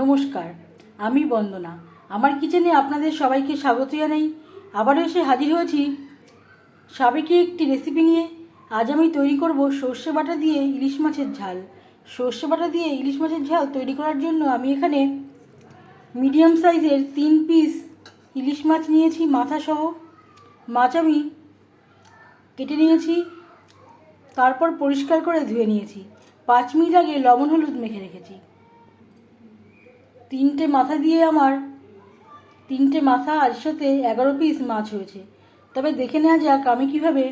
নমস্কার, আমি বন্দনা। আমার কিচেনে আপনাদের সবাইকে স্বাগত জানাই। আবারও এসে হাজির হয়েছি সাবেকি একটি রেসিপি নিয়ে। আজ আমি তৈরি করব সর্ষে বাটা দিয়ে ইলিশ মাছের ঝাল। সর্ষে বাটা দিয়ে ইলিশ মাছের ঝাল তৈরি করার জন্য আমি এখানে মিডিয়াম সাইজের তিন পিস ইলিশ মাছ নিয়েছি মাথা সহ মাছ আমি কেটে নিয়েছি, তারপর পরিষ্কার করে ধুয়ে নিয়েছি। পাঁচ মিনিট আগে লবণ হলুদ মেখে রেখেছি। তিনটে মাথা দিয়ে আমার তিনটে মাথা সাথে এগারো পিস মাছ হয়েছে। তবে দেখে নেওয়া যাক আমি কীভাবে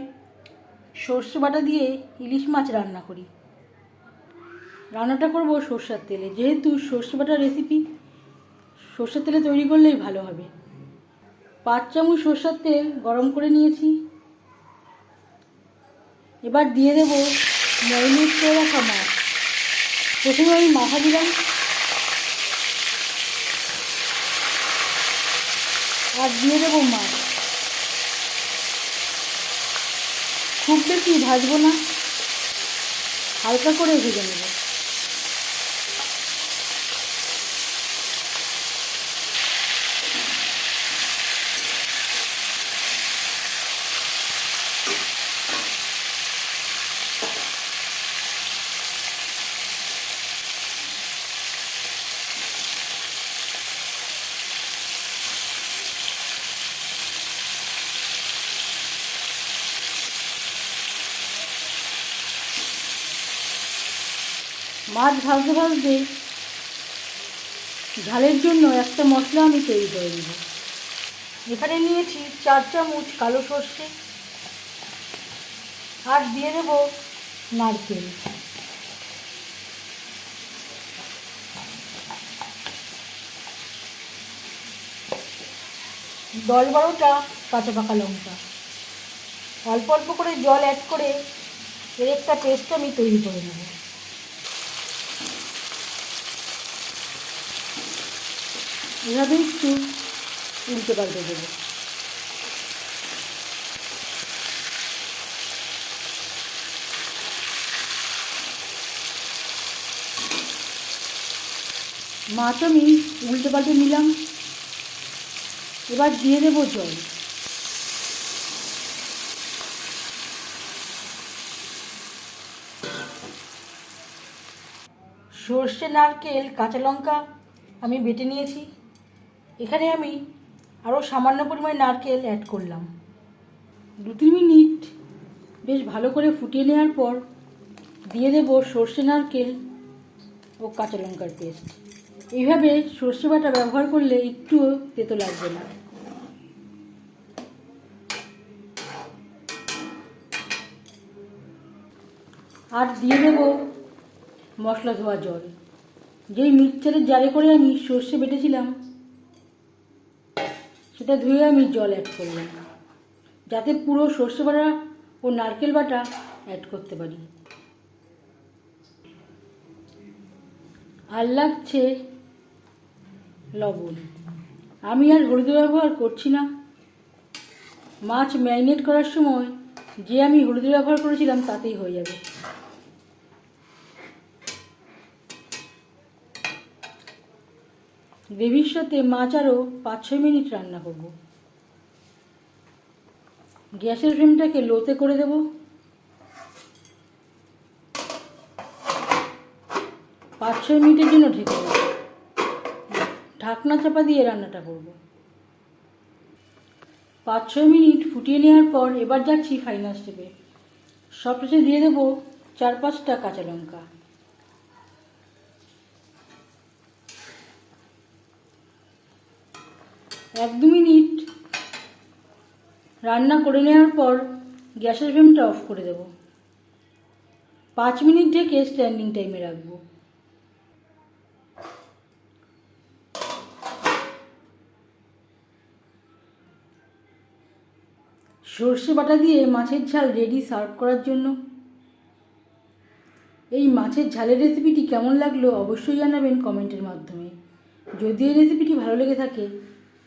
সর্ষে বাটা দিয়ে ইলিশ মাছ রান্না করি। রান্নাটা করব সর্ষের তেলে। যেহেতু সর্ষে বাটার রেসিপি সর্ষের তেলে তৈরি করলেই ভালো হবে। পাঁচ চামচ সর্ষের তেল গরম করে নিয়েছি। এবার দিয়ে দেবো ম্যারিনেট করে রাখা মাছ। প্রথমে আমি মাথা দিলাম। আর দিয়ে দেবো মাছ। খুব বেশি ভাজবো না হালকা করে ভেজে নেব। মাছ ভাজতে ভাজতে ঝালের জন্য একটা মশলা আমি তৈরি করে দেব এখানে নিয়েছি চার চামচ কালো সর্ষে আর দিয়ে দেব নারকেল। দশ বারোটা কাঁচা পাকা লঙ্কা। অল্প অল্প করে জল অ্যাড করে এর একটা পেস্ট আমি তৈরি করে নেব। এভাবে একটু উল্টে পাল্টে দেবো। মাছ আমি উল্টে পাল্টে নিলাম। এবার দিয়ে দেবো জল। সর্ষে, নারকেল, কাঁচা লঙ্কা আমি বেটে নিয়েছি। এখানে আমি আরও সামান্য পরিমাণে নারকেল অ্যাড করলাম। দু তিন মিনিট বেশ ভালো করে ফুটিয়ে নেওয়ার পর দিয়ে দেব সর্ষে নারকেল ও কাঁচা লঙ্কার পেস্ট। এইভাবে সর্ষে বাটা ব্যবহার করলে একটুও তেতো লাগবে না। আর দিয়ে দেব মশলা ধোয়া জল। যেই মিক্সচারের জারে করে আমি সর্ষে বেটেছিলাম সেটা ধুয়ে আমি জল অ্যাড করলাম। যাতে পুরো সর্ষে বাটা ও নারকেল বাটা অ্যাড করতে পারি। আর লাগছে লবণ। আমি আর হলুদ ব্যবহার করছি না। মাছ ম্যারিনেট করার সময় যে আমি হলুদ ব্যবহার করেছিলাম তাতেই হয়ে যাবে। গ্রেভির সাথে মাছ আরও পাঁচ ছয় মিনিট রান্না করব। গ্যাসের ফ্লেমটাকে লোতে করে দেব। পাঁচ ছয় মিনিটের জন্য ঢেকে দেব। ঢাকনা চাপা দিয়ে রান্নাটা করব। পাঁচ ছয় মিনিট ফুটিয়ে নেওয়ার পর এবার যাচ্ছি ফাইনাল স্টেপে সব শেষে দিয়ে দেবো চার পাঁচটা কাঁচা লঙ্কা। এক দু মিনিট রান্না করে নেওয়ার পর গ্যাসের ফ্লেমটা অফ করে দেব। পাঁচ মিনিট ঢেকে স্ট্যান্ডিং টাইমে রাখব। সর্ষে বাটা দিয়ে মাছের ঝাল রেডি সার্ভ করার জন্য। এই মাছের ঝালের রেসিপিটি কেমন লাগল অবশ্যই জানাবেন কমেন্টের মাধ্যমে। যদি এই রেসিপিটি ভালো লেগে থাকে